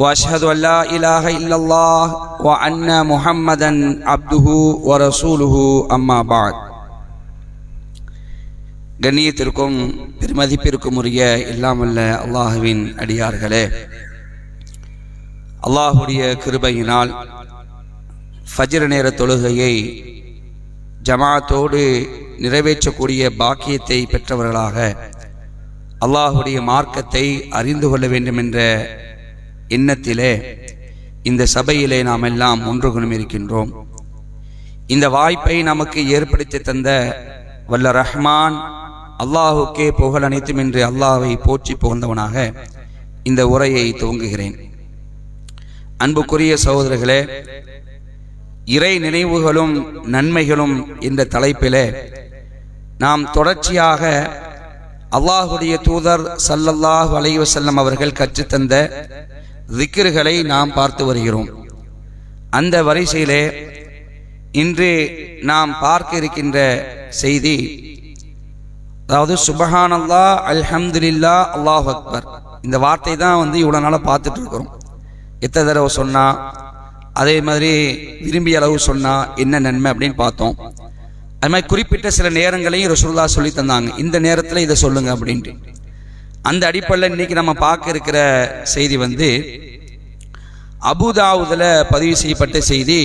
واشهد ان لا اله الا الله وان محمدا عبده ورسوله اما بعد கண்ணியத்திற்கும் பெருமதிப்பிற்கும் உரிய இல்லாமல்ல அல்லாஹுவின் அடியார்களே அல்லாஹுடைய கிருபையினால் ஃபஜ்ர் நேர தொழுகையை ஜமாத்தோடு நிறைவேற்றக்கூடிய பாக்கியத்தை பெற்றவர்களாக அல்லாஹுடைய மார்க்கத்தை அறிந்து கொள்ள வேண்டும் என்ற எண்ணத்திலே இந்த சபையிலே நாம் எல்லாம் ஒன்றுகுணம் இருக்கின்றோம். இந்த வாய்ப்பை நமக்கு ஏற்படுத்தி தந்த வல்ல ரஹ்மான் அல்லாஹுக்கே புகழ் அனைத்தும் என்று அல்லாஹை போற்றி புகழ்ந்தவனாக இந்த உரையை துவங்குகிறேன். அன்புக்குரிய சகோதரர்களே இறை நினைவுகளும் நன்மைகளும் என்ற தலைப்பிலே நாம் தொடர்ச்சியாக அல்லாஹுடைய தூதர் சல்லல்லாஹ் அலைவசல்லம் அவர்கள் கற்றுத்தந்த திக்ருகளை நாம் பார்த்து வருகிறோம். அந்த வரிசையிலே இன்று நாம் பார்க்க இருக்கின்ற செய்தி அதாவது சுபஹானல்லா அல்ஹம்துலில்லா அல்லாஹ் அக்பர். இந்த வார்த்தை தான் வந்து இவ்வளோ நாளாக பார்த்துட்டு இருக்கிறோம் எத்தனை தடவை சொன்னால் அதே மாதிரி விரும்பிய அளவு சொன்னால் என்ன நன்மை அப்படின்னு பார்த்தோம். அது மாதிரி குறிப்பிட்ட சில நேரங்களையும் ரசூல்லா சொல்லி தந்தாங்க. இந்த நேரத்தில் இதை சொல்லுங்கள் அப்படின்ட்டு. அந்த அடிப்படையில் இன்றைக்கி நம்ம பார்க்க இருக்கிற செய்தி வந்து அபுதாவுதில் பதிவு செய்யப்பட்ட செய்தி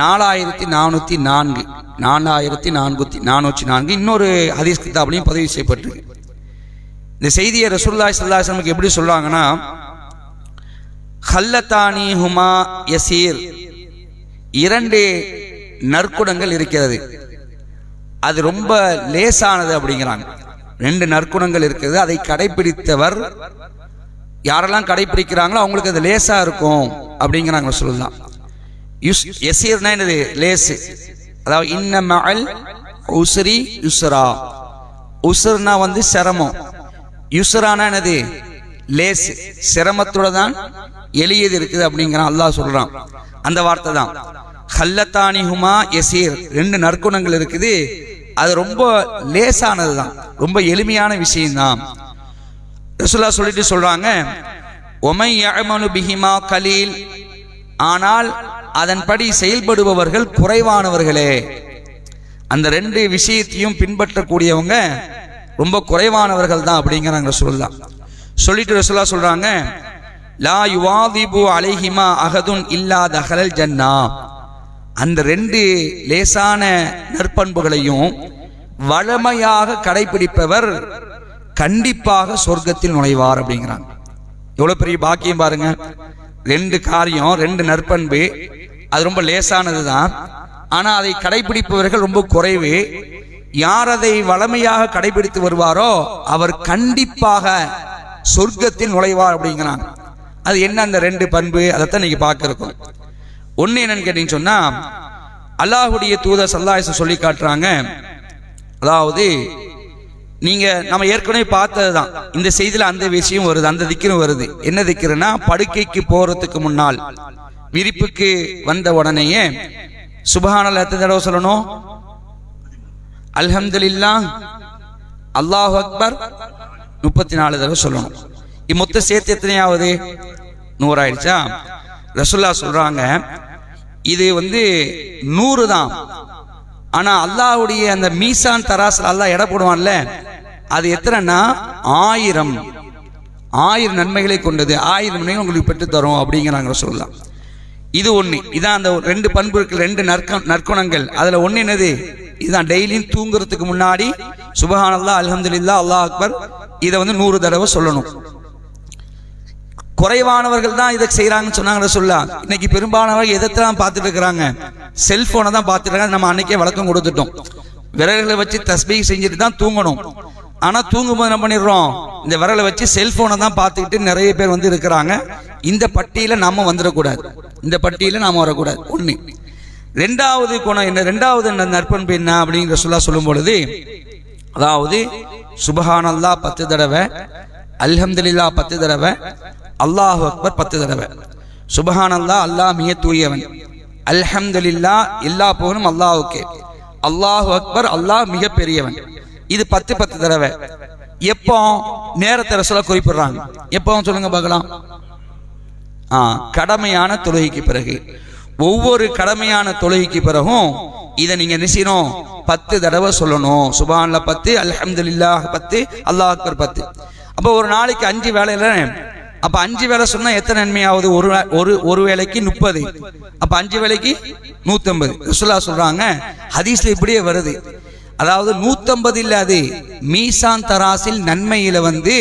நாலாயிரத்தி நானூற்றி நான்கு நாலாயிரத்தி நானூற்றி நானூற்றி நான்கு. இன்னொரு ஹதீஸ் கிதாப்லையும் பதிவு செய்யப்பட்டிருக்கு. இந்த செய்தியை ரசூல்லாய் சல்லாஹ் எப்படி சொல்கிறாங்கன்னா ஹல்லத்தானி ஹுமா யசீர். இரண்டு நற்குணங்கள் இருக்கிறது. அது ரொம்ப லேசானது அப்படிங்கிறாங்க. ரெண்டு நற்குணங்கள் இருக்குது. அதை கடைபிடித்தவர் யாரெல்லாம் கடைபிடிக்கிறாங்களோ அவங்களுக்கு அது லேசாக இருக்கும் அப்படிங்கிறாங்க சொல்லலாம் யுஸ் எசீர்னா என்னது? லேசு. அதாவது இன்ன மகள் உசுரி யுசுரா உசுர்னா வந்து சிரமம். யுசுரானா என்னது? லேசு. சிரமத்தோட தான் எளியது இருக்குது அப்படிங்கிறான் அல்லாஹ் சொல்கிறான் அந்த வார்த்தை தான். ஹல்லத்தானி ஹுமா எசீர் ரெண்டு நற்குணங்கள் இருக்குது. அது ரொம்ப லேசானது தான் ரொம்ப எளிமையான விஷயம்தான். ரசுல்லா சொல்லிட்டு சொல்றாங்க ஒமை யமனு பிஹிமா கலீல். ஆனால் அதன்படி செயல்படுபவர்கள் குறைவானவர்களே. அந்த ரெண்டு விஷயத்தையும் பின்பற்றக்கூடியவங்க ரொம்ப குறைவானவர்கள் தான் அப்படிங்கிறாங்க ரசூல்லா சொல்லிட்டு ரசூல்லா சொல்றாங்க லா யுவாதிபு அலைஹிமா அகதுன் இல்லா தஹலல் ஜன்னா. அந்த ரெண்டு லேசான நற்பண்புகளையும் வளமையாக கடைபிடிப்பவர் கண்டிப்பாக சொர்க்கத்தில் நுழைவார் அப்படிங்கிறாங்க. எவ்வளோ பெரிய பாக்கியம் பாருங்க. ரெண்டு காரியம் ரெண்டு நற்பண்பு. அது ரொம்ப லேசானது தான் ஆனால் அதை கடைபிடிப்பவர்கள் ரொம்ப குறைவு. யார் அதை வளமையாக கடைபிடித்து வருவாரோ அவர் கண்டிப்பாக சொர்க்கத்தில் நுழைவார் அப்படிங்கிறாங்க. அது என்ன அந்த ரெண்டு பண்பு? அதைத்தான் நீங்கள் பார்க்க இருக்கோம் ஒன்று என்னன்னு கேட்டீங்கன்னு சொன்னா அல்லாஹுடைய தூதர் சல்லாயசம் சொல்லி காட்டுறாங்க. அதாவது நீங்க நம்ம ஏற்கனவே பார்த்தது தான் இந்த செய்தியில அந்த விஷயம் வருது அந்த திக்கிரும் வருது. என்ன திக்கிறதுனா படுக்கைக்கு போறதுக்கு முன்னால் விரிப்புக்கு வந்த உடனேயே சுபஹானல் எத்தனை தடவை சொல்லணும்? அல்ஹம்துலில்லா அல்லாஹ் அக்பர் முப்பத்தி நாலு தடவை சொல்லணும். இம்மொத்த சேர்த்து எத்தனையாவது? நூறாயிடுச்சா? ரசுல்லா சொல்றாங்க இது வந்து நூறு தான். ஆனால் அல்லாஹ்வுடைய அந்த மீசான் தராசில் அல்லா எடை போடுவான்ல அது எத்தனைன்னா? ஆயிரம். ஆயிரம் நன்மைகளை கொண்டது. ஆயிரம் நன்மைகள் உங்களுக்கு பெற்று தரும் அப்படிங்கிறாங்க சொல்லலாம் இது ஒன்று இதான் அந்த ரெண்டு பண்பு இருக்கு ரெண்டு நற்க நற்குணங்கள். அதில் ஒன்று என்னது? இதுதான் டெய்லியும் தூங்குறதுக்கு முன்னாடி சுபஹானல்லா அலமதுல்லா அல்லாஹ் அக்பர் இதை வந்து நூறு தடவை சொல்லணும். குறைவானவர்கள் தான் இதை செய்யறாங்கன்னு சொன்னாங்க சொல்ல இன்னைக்கு பெரும்பாலானவர்கள் எதைத்தான் பார்த்துட்டு இருக்கிறாங்க செல்போனை தான் பார்த்துட்டு இருக்காங்க நம்ம அன்னைக்கே வழக்கம் கொடுத்துட்டோம். விரல்களை வச்சு தஸ்பீ செஞ்சுட்டு தான் தூங்கணும். ஆனா தூங்கும்போது என்ன பண்ணிடுறோம்? இந்த விரலை வச்சு செல்போனை தான் பார்த்துக்கிட்டு நிறைய பேர் வந்து இருக்கிறாங்க. இந்த பட்டியல நாம வந்துடக்கூடாது. இந்த பட்டியல நாம வரக்கூடாது. ஒண்ணு. ரெண்டாவது குணம் என்ன? ரெண்டாவது என்ன நற்பண்பு என்ன அப்படிங்கிற சொல்ல சொல்லும் பொழுது அதாவது சுபஹானல்லா பத்து தடவை அல்ஹம்துலில்லா பத்து தடவை அல்லாஹ் அக்பர் பத்து தடவை. சுபஹானல்லா அல்லாஹ் மிக தூயவன் அல்ஹம்துலில்லா எல்லா புகழும் அல்லாஹுக்கே. அல்லாஹ் அக்பர் அல்லாஹ் மிக பெரியவன் இது பத்து பத்து தடவை. எப்போ? நேரத்தை ரசூலா குறிப்பிடுறாங்க. எப்போ சொல்லுங்க பார்க்கலாம். ஆ கடமையான தொழுகைக்கு பிறகு. ஒவ்வொரு கடமையான தொழுகைக்கு பிறகும் இதை நீங்க நினைச்சிடும் பத்து தடவை சொல்லணும். சுபான்ல பத்து அல்ஹம்துலில்லாஹ் பத்து அல்லாஹ் அக்பர் பத்து. அப்போ ஒரு நாளைக்கு அஞ்சு வேலையில அப்ப அஞ்சு வேலை சொன்னா எத்தனை நன்மையாவது? ஒரு ஒரு ஒரு வேலைக்கு முப்பது. அப்ப அஞ்சு வேலைக்கு நூத்தம்பது. ரசூலா சொல்றாங்க ஹதீஸ்ல இப்படியே வருது. அதாவது நூத்தம்பது இல்லாது மீசான் தராசில் நன்மையில வந்து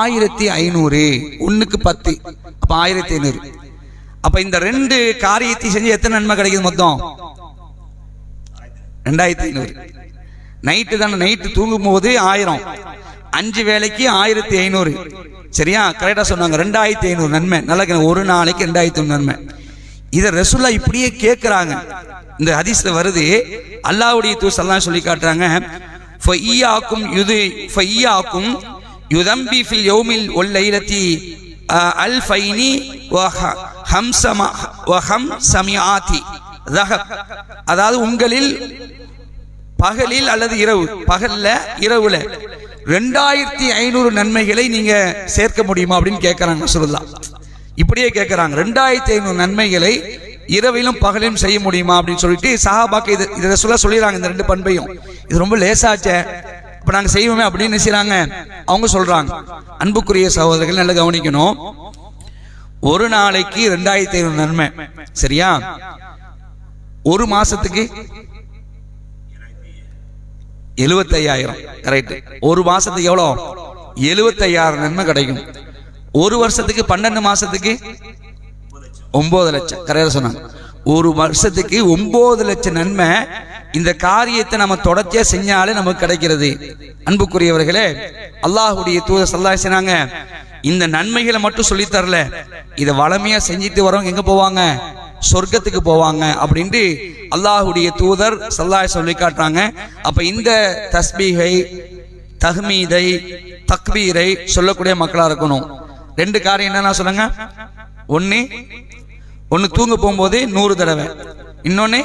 ஆயிரத்தி ஐநூறு ஒன்றுக்கு பத்து. அப்ப ஆயிரத்தி ஐநூறு. அப்ப இந்த ரெண்டு காரியத்தை செஞ்சு எத்தனை நன்மை கிடைக்குது மொத்தம்? ரெண்டாயிரத்தி ஐநூறு. நைட்டு தானே நைட்டு தூங்கும் போது ஆயிரம். அஞ்சு வேலைக்கு ஆயிரத்தி ஐநூறு. சரியா? கரெக்டாக சொன்னாங்க. ரெண்டாயிரத்தி ஐநூறு நன்மை. நல்லா ஒரு நாளைக்கு ரெண்டாயிரத்தி ஐநூறு நன்மை. இதை ரசுல்லா இப்படியே கேட்குறாங்க. இந்த ஹதீஸில் வருது அல்லாஹ்வுடைய தூசல்லாம் சொல்லி காட்டுறாங்க ஃபையாக்கும் யுது ஃபையாக்கும் யுதம்பி ஃபில் யோமில் ஒல் இலத்தி அல் ஃபைனி ஹம்சம ஹம் சமியாதி ரஹப். அதாவது உங்களில் பகலில் அல்லது இரவு. பகல்ல இரவுல. ரெண்டாயிரத்தி ஐநூறு நன்மைகளை நீங்க சேர்க்க முடியுமா அப்படின்னு கேட்குறாங்க சொல்லலா இப்படியே கேட்குறாங்க ரெண்டாயிரத்தி ஐநூறு நன்மைகளை இரவிலும் பகலிலும் செய்ய முடியுமா அப்படின்னு சொல்லிட்டு சஹாபாக்கு இது இதை சொல்ல சொல்லிடுறாங்க இந்த ரெண்டு பண்பையும். இது ரொம்ப லேசாச்சே. இப்போ நாங்கள் செய்வோமே அப்படின்னு செய்கிறாங்க அவங்க சொல்கிறாங்க அன்புக்குரிய சகோதரர்கள் நல்லா கவனிக்கணும். ஒரு நாளைக்கு ரெண்டாயிரத்தி ஐநூறு நன்மை. சரியா? ஒரு மாசத்துக்கு எழுபத்தையாயிரம் கரெக்ட் ஒரு மாசத்துக்கு எவ்வளோ? எழுபத்தையாயிரம் நன்மை கிடைக்கும். ஒரு வருஷத்துக்கு பன்னெண்டு மாசத்துக்கு ஒன்பது லட்சம். கரையில் சொன்னாங்க. ஒரு வருஷத்துக்கு ஒன்பது லட்சம் நன்மை இந்த காரியத்தை நம்ம தொடர்ச்சியா செஞ்சாலே நமக்கு கிடைக்கிறது. அன்புக்குரியவர்களே அல்லாஹுடைய தூத சல்லா செய்றாங்க இந்த நன்மைகளை மட்டும் சொல்லி தரல. இதை வளமையா செஞ்சுட்டு வரவங்க எங்க போவாங்க? சொர்க்கத்துக்கு போவாங்க அப்படின்ட்டு அல்லாஹுடைய தூதர் சல்லாஹ் சொல்லி காட்டுறாங்க அப்ப இந்த தஸ்பீகை தஹ்மீதை தக்பீரை சொல்லக்கூடிய மக்களா இருக்கணும். ரெண்டு காரியம் என்னன்னா சொல்லுங்க. ஒன்னு ஒன்னு தூங்க போகும்போது நூறு தடவை. இன்னொன்னு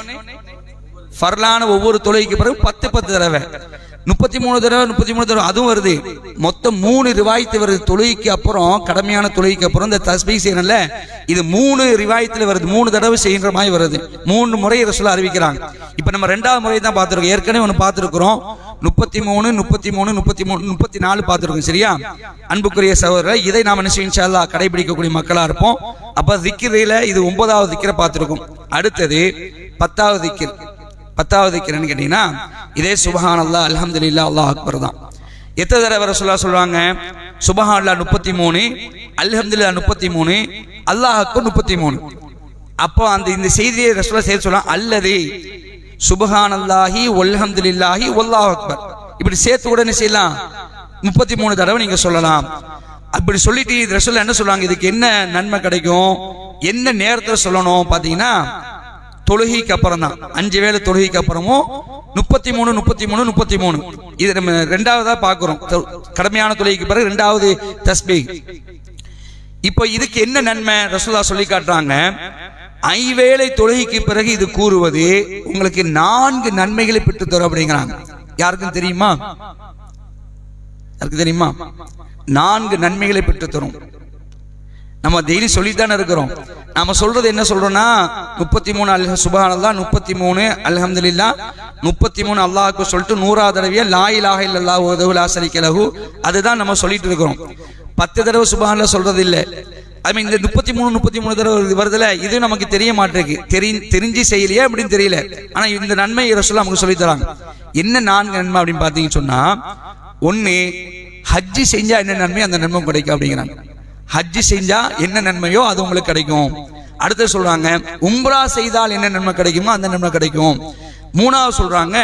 ஃபர்லான ஒவ்வொரு தொழுகைக்கு பிறகு பத்து பத்து தடவை. முப்பத்தி மூணு தடவை முப்பத்தி மூணு தடவை அதுவும் வருது. மொத்தம் மூணு ரிவாயத்து வருது. தொழுகைக்கு அப்புறம் கடமையான தொழுகைக்கு அப்புறம் இந்த தஸ்பீ செய்யணும்ல இது மூணு ரிவாயத்தில் வருது. மூணு தடவை செய்கிற மாதிரி வருது. மூணு முறை ரசூலா அறிவிக்கிறாங்க. இப்போ நம்ம ரெண்டாவது முறை தான் பார்த்துருக்கோம். ஏற்கனவே ஒன்று பார்த்துருக்குறோம். முப்பத்தி மூணு முப்பத்தி மூணு முப்பத்தி மூணு முப்பத்தி நாலு பார்த்துருக்கோம். சரியா? அன்புக்குரிய சகோதரர் இதை நாம் என்ன செய்யும் கடைபிடிக்கக்கூடிய மக்களாக இருப்போம். அப்போ திக்கிரையில் இது ஒன்பதாவது திக்கிற பார்த்துருக்கோம். அடுத்தது பத்தாவது திக்கிர். பத்தாவது திக்கிறன்னு கேட்டீங்கன்னா இதே சுபஹான் அல்லா அல்ஹம்துலில்லாஹ் அல்லாஹ் அக்பர் தான். எத்தனை தடவை ரசூலா சொல்லுவாங்க? சுபஹான் அல்லா முப்பத்தி மூணு அல்ஹம்துலில்லாஹ் முப்பத்தி மூணு அல்லாஹ் அக்பர் முப்பத்தி மூணு அப்போ அந்த இந்த செய்தியை ரசூலா சேர்த்து சொல்லலாம் அல்லது சுபஹான் அல்லாஹி ஒல்ஹம்துலில்லாஹி ஒல்லாஹ் அக்பர். இப்படி சேர்த்து உடனே செய்யலாம்? முப்பத்தி மூணு தடவை நீங்க சொல்லலாம். அப்படி சொல்லிட்டு ரசூலா என்ன சொல்லுவாங்க? இதுக்கு என்ன நன்மை கிடைக்கும்? என்ன நேரத்தில் சொல்லணும்? பார்த்தீங்கன்னா தொழுகைக்கு அப்புறம் தான் அஞ்சு வேளை தொழுகைக்கு அப்புறமும் முப்பத்தி மூணு முப்பத்தி மூணு முப்பத்தி மூணு இது நம்ம ரெண்டாவதா பார்க்கிறோம். கடமையான தொழுகைக்கு பிறகு ரெண்டாவது தஸ்பி. இப்போ இதுக்கு என்ன நன்மை? ரசூலா சொல்லி காட்டுறாங்க. ஐவேளை தொழுகைக்கு பிறகு இது கூறுவது உங்களுக்கு நான்கு நன்மைகளை பெற்று தரும் அப்படிங்கிறாங்க. யாருக்கும் தெரியுமா? யாருக்கு தெரியுமா? நான்கு நன்மைகளை பெற்று தரும். நம்ம டெய்லி சொல்லித்தானே இருக்கிறோம். நம்ம சொல்றது என்ன சொல்றோம்னா முப்பத்தி மூணு அல்ஹ சுபஹானல்லா முப்பத்தி மூணு அல்ஹம்துலில்லா முப்பத்தி மூணு அல்லாஹுக்கு சொல்லிட்டு நூறாவது தடவையே லாயிலாக இலாஹ இல்லல்லாஹு வஹ்தஹு லா அதுதான் நம்ம சொல்லிட்டு இருக்கிறோம். பத்து தடவை சுபஹானல்லா சொல்றது இல்லை ஐ மீன் இந்த முப்பத்தி மூணு முப்பத்தி மூணு தடவை வருதுல இது நமக்கு தெரிய மாட்டேங்குது. தெரி தெரிஞ்சு செய்யலையே அப்படின்னு தெரியல. ஆனா இந்த நன்மை ரசூல் நமக்கு சொல்லி தராங்க. என்ன நான்கு நன்மை அப்படின்னு பார்த்தீங்கன்னு சொன்னா ஒன்று ஹஜ்ஜி செஞ்சா என்ன நன்மை? அந்த நன்மை கிடைக்கும் அப்படிங்கிறாங்க. ஹஜ்ஜி செஞ்சா என்ன நன்மையோ அது உங்களுக்கு கிடைக்கும். அடுத்து சொல்றாங்க உம்ரா செய்தால் என்ன நன்மை கிடைக்குமோ அந்த நன்மை கிடைக்கும். மூணாவது சொல்றாங்க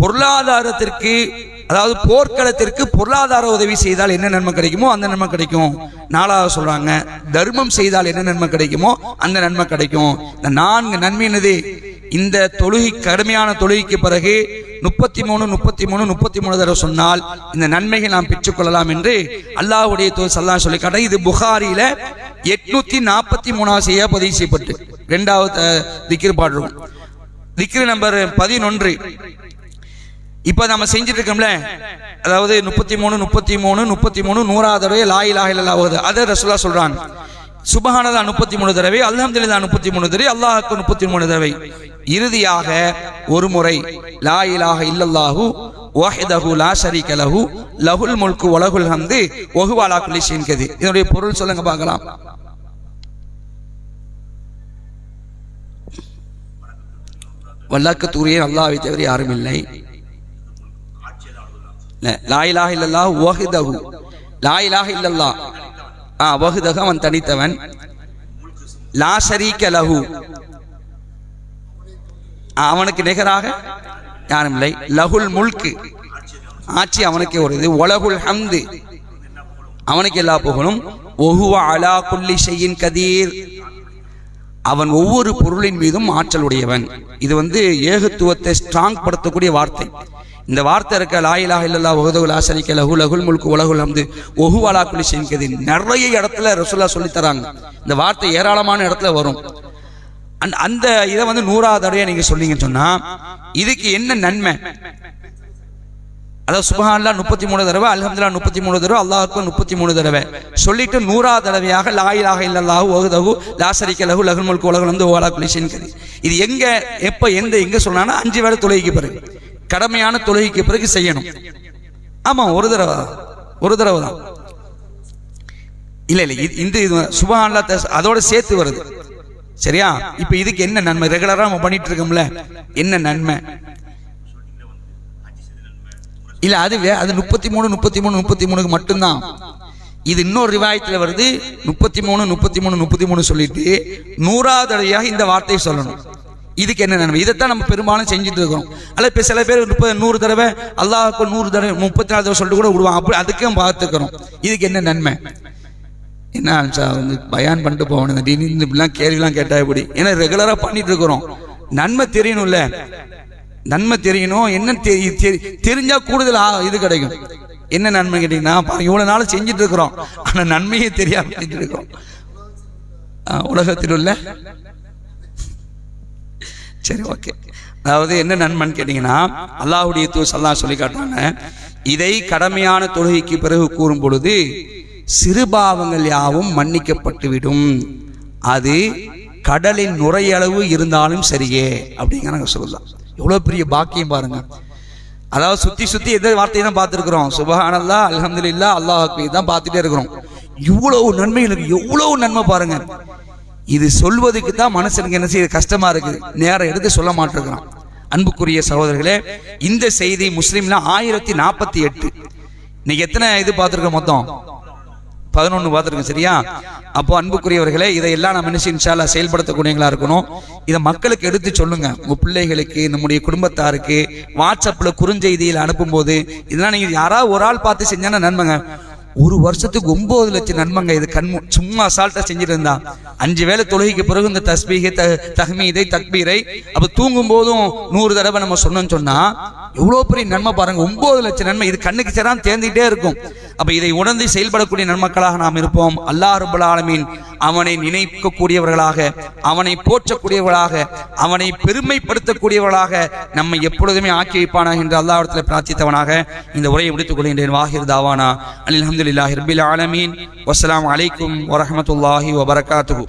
பொருளாதாரத்திற்கு அதாவது போர்க்களத்திற்கு பொருளாதார உதவி செய்தால் என்ன நன்மை கிடைக்குமோ அந்த நன்மை கிடைக்கும். நாலாவது சொல்றாங்க தர்மம் செய்தால் என்ன நன்மை கிடைக்குமோ அந்த நன்மை கிடைக்கும். இந்த நான்கு நன்மை என்னது? இந்த தொழுகை கடுமையான தொழுகைக்கு பிறகு முப்பத்தி மூணு முப்பத்தி மூணு முப்பத்தி மூணு தடவை சொன்னால் இந்த நன்மையை நாம் பெற்றுக்கொள்ளலாம் என்று அல்லாஹுடைய தோல் சல்லா சொல்லி காட்ட இது புகாரியில எட்நூத்தி நாற்பத்தி மூணாவது செய்ய பதிவு செய்யப்பட்டு. ரெண்டாவது அஹ், பாடுறோம். திக்ர் நம்பர் பதினொன்று. இப்ப நம்ம செஞ்சுட்டு இருக்கோம்ல அதாவது முப்பத்தி மூணு முப்பத்தி மூணு முப்பத்தி மூணு நூறாவது தடவை லாயி இலாஹ இல்லல்லாஹ் ஓது அதை ரசுல்லா சொல்றாங்க. சுபஹானதா முப்பத்தி மூணு தடவை அல்ஹம்துலில்லாஹ் முப்பத்தி மூணு தடவை அல்லாஹுக்கு முப்பத்தி மூணு தடவை. இறுதியாக ஒரு முறை லா இல்லல்லாஹு வாஹிதஹு லா ஷரீக லஹு லஹுல் முல்கு வலகுல் ஹம்து வஹுவ அலா குல்லி இதனுடைய பொருள் சொல்லுங்க பார்க்கலாம். வல்லாக்கத்தூரிய அல்லாவை தவிர யாரும் இல்லை. லாயிலாக இல்லல்லா இலாஹ இல்லல்லாஹ் இல்லல்லா. ஆ வஹ்தஹு அவன் தனித்தவன். லா ஷரீக லஹு. அவனுக்கு நிகராக யாரும் இல்லை லஹுல் முல்கு ஆட்சி அவனுக்கே ஒரு இது. ஒலகுல் ஹம்து. அவனுக்கு எல்லா புகழும். ஒஹுவ அலா குல்லி செய்யின் கதீர். அவன் ஒவ்வொரு பொருளின் மீதும் ஆற்றல் உடையவன். இது வந்து ஏகத்துவத்தை ஸ்ட்ராங் படுத்தக்கூடிய வார்த்தை. இந்த வார்த்தை இருக்க லாயிலா இல்லல்லா ஒஹுதகு ஆசரிக்க லஹு லகுல் முல்கு உலகுல் ஹம்து. ஒஹு அலா குலி ஷைன்கதி நிறைய இடத்துல ரசுல்லா சொல்லி தராங்க. இந்த வார்த்தை ஏராளமான இடத்துல வரும். அந்த அந்த இதை வந்து நூறாவது தடவையா நீங்க சொன்னீங்கன்னு சொன்னா இதுக்கு என்ன நன்மை? அதாவது சுபஹான்லா முப்பத்தி மூணு தடவை அலமதுல்லா முப்பத்தி மூணு தடவை அல்லாஹுக்கு முப்பத்தி மூணு தடவை. சொல்லிட்டு நூறாவது தடவையாக லாயிலாக இல்லல்லாஹு ஒகுதகு லாசரிக்க லகு லகுல் முல்கு உலகம் வந்து ஓலா குலிஷின் இது எங்க எப்ப எந்த எங்க சொன்னானா அஞ்சு வேளை தொழுகைக்கு பிறகு. கடமையான தொழுகைக்கு பிறகு செய்யணும். ஆமா ஒரு தடவை தான். ஒரு தடவை தான். இல்ல இல்ல இது- இந்த இது சுபஹான்லா அதோட சேர்த்து வருது. சரியா? இப்ப இதுக்கு என்ன நன்மை? ரெகுலரா நம்ம பண்ணிட்டு இருக்கோம்ல. என்ன நன்மை? இல்ல அதுவே அது முப்பத்தி மூணு முப்பத்தி மூணு முப்பத்தி மூணுக்கு மட்டும்தான். இது இன்னொரு ரிவாயத்துல வருது. முப்பத்தி மூணு முப்பத்தி மூணு முப்பத்தி மூணு சொல்லிட்டு நூறாவது தடவையாக இந்த வார்த்தையை சொல்லணும். இதுக்கு என்ன நன்மை? இதைத்தான் நம்ம பெரும்பாலும் செஞ்சுட்டு இருக்கோம். அல்ல இப்ப சில பேர் முப்பது நூறு தடவை அல்லாஹ்வுக்கு நூறு தடவை முப்பத்தி நாலு தடவை சொல்லிட்டு கூட விடுவாங்க. அப்படி அதுக்கும் பார்த்துக்கிறோம். இதுக்கு என்ன நன்மை? என்ன ஆச்சா வந்து பயான் பண்ணிட்டு போகணும் திடீர்னு இப்படிலாம் கேள்விலாம் கேட்டால் எப்படி? ஏன்னா ரெகுலராக பண்ணிட்டு இருக்கிறோம். நன்மை தெரியணும்ல. நன்மை தெரியணும். என்ன தெரி- தெரி- தெரிஞ்சா கூடுதல் ஆ- இது கிடைக்கும். என்ன நன்மை கேட்டீங்கன்னா இவ்வளோ நாள் செஞ்சுட்டு இருக்கிறோம். ஆனால் நன்மையே தெரியாம செஞ்சுட்டு இருக்கிறோம். உலகத்தில் உள்ள சரி ஓகே. அதாவது என்ன நன்மைன்னு கேட்டிங்கன்னா அல்லாஹுடைய தூசல்லாம் சொல்லி காட்டுறாங்க இதை கடமையான தொழுகைக்கு பிறகு கூறும் பொழுது சிறுபாவங்கள் யாவும் மன்னிக்கப்பட்டுவிடும். அது கடலின் நுரையளவு இருந்தாலும் சரியே அப்படிங்கிறாங்க சொல்லலாம் எவ்வளோ பெரிய பாக்கியம் பாருங்க. அதாவது சுற்றி சுற்றி எந்த வார்த்தையை தான் பார்த்துருக்குறோம். சுபஹானல்லா அல்ஹம்துலில்லா அல்லாஹ் அக்பர் தான் பார்த்துட்டே இருக்கிறோம். இவ்வளவு நன்மைகளுக்கு எவ்வளவு நன்மை பாருங்க. இது சொல்வதுக்கு தான் மனசுக்கு என்ன செய்ய கஷ்டமா இருக்குது நேரம் எடுத்து சொல்ல மாட்டிருக்கிறான். அன்புக்குரிய சகோதரர்களே இந்த செய்தி முஸ்லீம்ல ஆயிரத்தி நாற்பத்தி எட்டு. இன்னைக்கு எத்தனை இது பார்த்துருக்கோம் மொத்தம்? பதினொன்று பார்த்துருக்கோம் சரியா? அப்போ அன்புக்குரியவர்களே இதையெல்லாம் நம்ம மனுஷன் செய்ய இன்ஷால்லா செயல்படுத்தக்கூடியவங்களா இருக்கணும். இதை மக்களுக்கு எடுத்து சொல்லுங்க. உங்க பிள்ளைகளுக்கு நம்முடைய குடும்பத்தாருக்கு வாட்ஸ்அப்ல குறுஞ்செய்தியில் அனுப்பும்போது இதெல்லாம் நீங்க யாராவது ஒரு ஆள் பார்த்து செஞ்சானா நன்மைங்க. ஒரு வருஷத்துக்கு ஒன்பது லட்சம் நன்மைங்க. இது கண் சும்மா அசால்ட்டா செஞ்சுட்டு இருந்தா. அஞ்சு வேளை தொழுகைக்கு பிறகு இந்த தஸ்பீகை த தஹ்மீதை தக்பீரை அப்ப தூங்கும் போதும் நூறு தடவை நம்ம சொன்னோம்னு சொன்னா எவ்வளோ பெரிய நன்மை பாருங்க. ஒன்பது லட்சம் நன்மை. இது கண்ணுக்கு சேராம தேர்ந்துகிட்டே இருக்கும். அப்ப இதை உணர்ந்து செயல்படக்கூடிய நன்மக்களாக நாம் இருப்போம். அல்லாஹ் ரபுல் ஆலமீன் அவனை நினைக்கக்கூடியவர்களாக அவனை போற்றக்கூடியவர்களாக அவனை பெருமைப்படுத்தக்கூடியவர்களாக நம்மை எப்பொழுதுமே ஆக்கி வைப்பானா என்று அல்லாஹிடத்தில் பிரார்த்தித்தவனாக இந்த உரையை முடித்துக் கொள்கின்றேன். வாஹிர் தாவானா. அஹமதுல்லாஹி ரபில் ஆலமீன். வசலாம் அலைக்கும் வரமத்துல்லாஹி வபரகாத்து